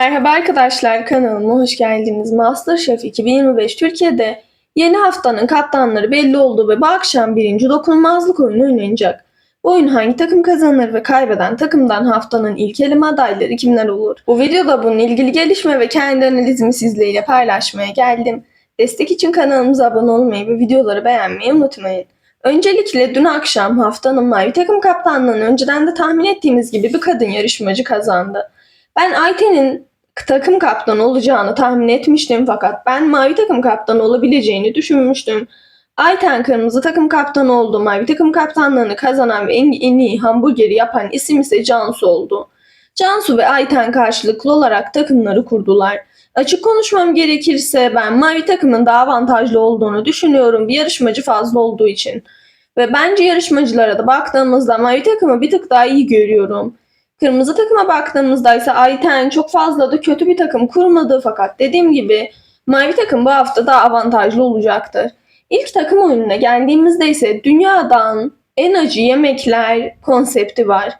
Merhaba arkadaşlar kanalıma hoş geldiniz. Masterchef 2025 Türkiye'de yeni haftanın kaptanları belli oldu ve bu akşam birinci dokunulmazlık oyunu oynanacak. Bu oyun hangi takım kazanır ve kaybeden takımdan haftanın ilk eleme adayları kimler olur? Bu videoda bunun ilgili gelişme ve kendi analizimi sizlerle paylaşmaya geldim. Destek için kanalımıza abone olmayı ve videoları beğenmeyi unutmayın. Öncelikle dün akşam haftanın mavi takım kaptanlığını önceden de tahmin ettiğimiz gibi bir kadın yarışmacı kazandı. Ben Ayten'in takım kaptanı olacağını tahmin etmiştim fakat ben mavi takım kaptanı olabileceğini düşünmüştüm. Ayten kırmızı takım kaptanı oldu. Mavi takım kaptanlığını kazanan ve en, en iyi hamburgeri yapan isim ise Cansu oldu. Cansu ve Ayten karşılıklı olarak takımları kurdular. Açık konuşmam gerekirse ben mavi takımın daha avantajlı olduğunu düşünüyorum bir yarışmacı fazla olduğu için. Ve bence yarışmacılara da baktığımızda mavi takımı bir tık daha iyi görüyorum. Kırmızı takıma baktığımızda ise Ayten çok fazla da kötü bir takım kurmadı fakat dediğim gibi mavi takım bu hafta daha avantajlı olacaktır. İlk takım oyununa geldiğimizde ise dünyadan en acı yemekler konsepti var.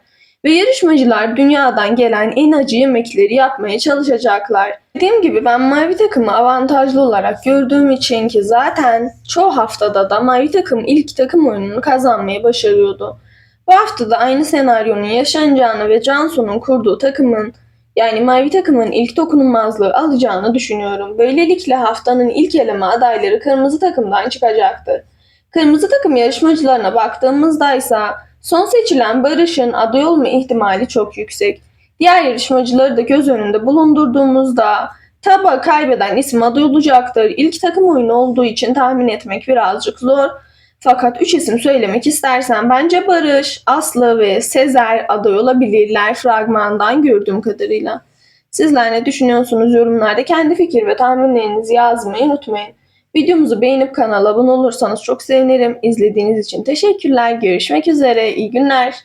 Ve yarışmacılar dünyadan gelen en acı yemekleri yapmaya çalışacaklar. Dediğim gibi ben mavi takımı avantajlı olarak gördüğüm için ki zaten çoğu haftada da mavi takım ilk takım oyununu kazanmayı başarıyordu. Bu hafta da aynı senaryonun yaşanacağını ve Cansu'nun kurduğu takımın yani mavi takımın ilk dokunulmazlığı alacağını düşünüyorum. Böylelikle haftanın ilk eleme adayları kırmızı takımdan çıkacaktır. Kırmızı takım yarışmacılarına baktığımızda ise son seçilen Barış'ın aday olma ihtimali çok yüksek. Diğer yarışmacıları da göz önünde bulundurduğumuzda taba kaybeden isim aday olacaktır. İlk takım oyunu olduğu için tahmin etmek birazcık zor. Fakat üç isim söylemek istersen bence Barış, Aslı ve Sezer aday olabilirler fragmandan gördüğüm kadarıyla. Sizler ne düşünüyorsunuz yorumlarda kendi fikir ve tahminlerinizi yazmayı unutmayın. Videomuzu beğenip kanala abone olursanız çok sevinirim. İzlediğiniz için teşekkürler. Görüşmek üzere. İyi günler.